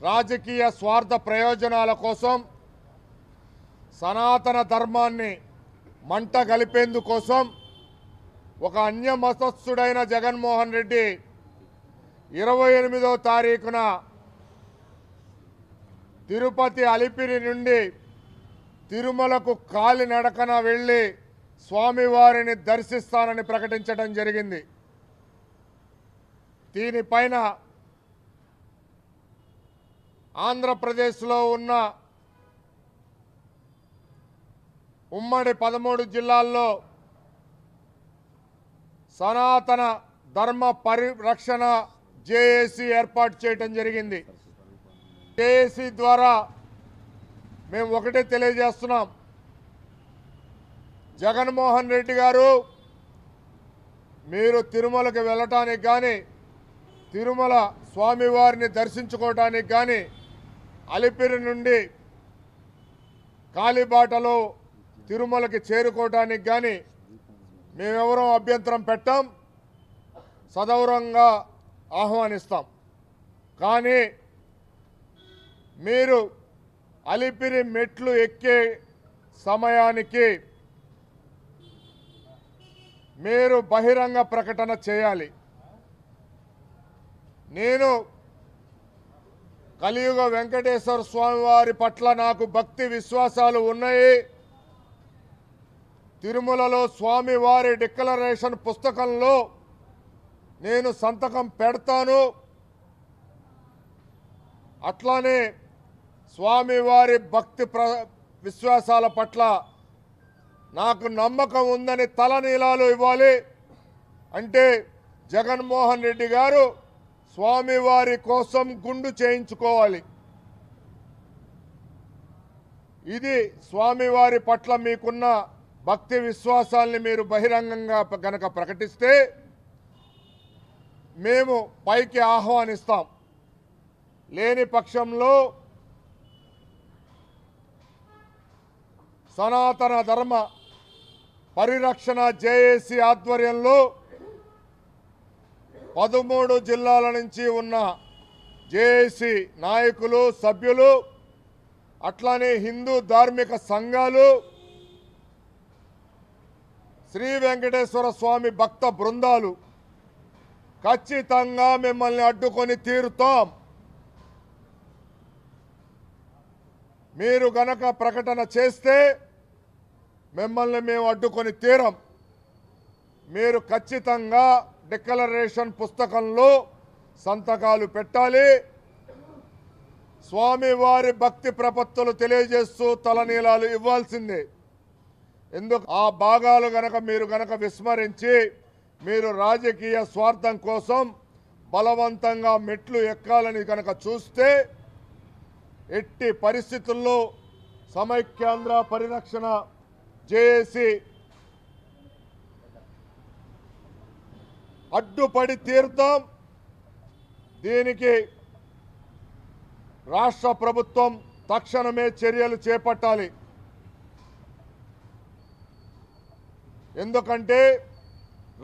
రాజకీయ స్వార్థ ప్రయోజనాల కోసం సనాతన ధర్మాన్ని మంట కలిపేందుకోసం ఒక అన్య మతస్థుడైన జగన్మోహన్ రెడ్డి ఇరవై ఎనిమిదో తారీఖున తిరుపతి అలిపిరి నుండి తిరుమలకు కాలినడకన వెళ్ళి స్వామివారిని దర్శిస్తానని ప్రకటించడం జరిగింది. దీనిపైన ఆంధ్రప్రదేశ్లో ఉన్న ఉమ్మడి పదమూడు జిల్లాల్లో సనాతన ధర్మ పరిరక్షణ జేఏసీ ఏర్పాటు చేయటం జరిగింది. జేఏసీ ద్వారా మేము ఒకటే తెలియజేస్తున్నాం. జగన్మోహన్ రెడ్డి గారు మీరు తిరుమలకి వెళ్ళటానికి కానీ తిరుమల స్వామివారిని దర్శించుకోవటానికి కానీ అలిపిరి నుండి కాలిబాటలో తిరుమలకి చేరుకోవటానికి కానీ మేమెవరూ అభ్యంతరం పెట్టాం. సదౌరంగా ఆహ్వానిస్తాం. కానీ మీరు అలిపిరి మెట్లు ఎక్కే సమయానికి మీరు బహిరంగ ప్రకటన చేయాలి. నేను కలియుగ వెంకటేశ్వర స్వామి వారి పట్ల నాకు భక్తి విశ్వాసాలు ఉన్నాయి. తిరుమలలో స్వామివారి డిక్లరేషన్ పుస్తకంలో నేను సంతకం పెడతాను. అట్లానే స్వామివారి భక్తి ప్ర విశ్వాసాల పట్ల నాకు నమ్మకం ఉందని తలనీలాలు ఇవ్వాలి. అంటే జగన్మోహన్ రెడ్డి గారు స్వామివారి కోసం గుండు చేయించుకోవాలి. ఇది స్వామివారి పట్ల మీకున్న భక్తి విశ్వాసాల్ని మీరు బహిరంగంగా గనక ప్రకటిస్తే మేము పైకి ఆహ్వానిస్తాం. లేని పక్షంలో సనాతన ధర్మ పరిరక్షణ జేఏసీ ఆధ్వర్యంలో పదమూడు జిల్లాల నుంచి ఉన్న జేఏసీ నాయకులు సభ్యులు అట్లానే హిందూ ధార్మిక సంఘాలు శ్రీ వెంకటేశ్వర స్వామి భక్త బృందాలు ఖచ్చితంగా మిమ్మల్ని అడ్డుకొని తీరుతాం. మీరు గనక ప్రకటన చేస్తే మిమ్మల్ని మేము అడ్డుకొని తీరం. మీరు ఖచ్చితంగా డిక్లరేషన్ పుస్తకంలో సంతకాలు పెట్టాలి. స్వామివారి భక్తి ప్రపత్తులు తెలియజేస్తూ తలనీలాలు ఇవ్వాల్సిందే. ఎందుకు? ఆ భాగాలు గనక మీరు గనక విస్మరించి మీరు రాజకీయ స్వార్థం కోసం బలవంతంగా మెట్లు ఎక్కాలని కనుక చూస్తే ఎట్టి పరిస్థితుల్లో సమైక్యాంధ్ర పరిరక్షణ జేఏసీ అడ్డుపడి తీరుతాం. దీనికి రాష్ట్ర ప్రభుత్వం తక్షణమే చర్యలు చేపట్టాలి. ఎందుకంటే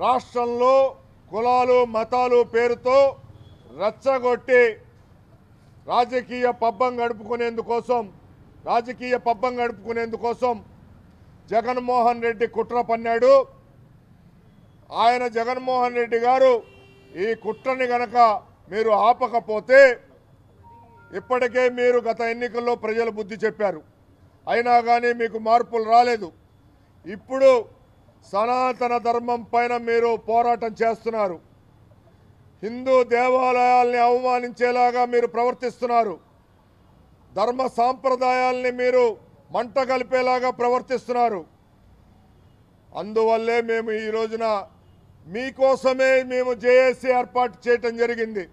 రాష్ట్రంలో కులాలు మతాలు పేరుతో రచ్చగొట్టి రాజకీయ పబ్బం గడుపుకునేందుకోసం రాజకీయ పబ్బం గడుపుకునేందుకోసం జగన్మోహన్ రెడ్డి కుట్ర పన్నాడు. ఆయన జగన్మోహన్ రెడ్డి గారు ఈ కుట్రని గనక మీరు ఆపకపోతే ఇప్పటికే మీరు గత ఎన్నికల్లో ప్రజలు బుద్ధి చెప్పారు. అయినా కానీ మీకు మార్పులు రాలేదు. ఇప్పుడు సనాతన ధర్మం పైన మీరు పోరాటం చేస్తున్నారు. హిందూ దేవాలయాల్ని అవమానించేలాగా మీరు ప్రవర్తిస్తున్నారు. ధర్మ సాంప్రదాయాల్ని మీరు మంట కలిపేలాగా ప్రవర్తిస్తున్నారు. అందువల్లే మేము ఈ రోజున మీకోసమే మేము జేఏసీ ఏర్పాటు చేయటం జరిగింది.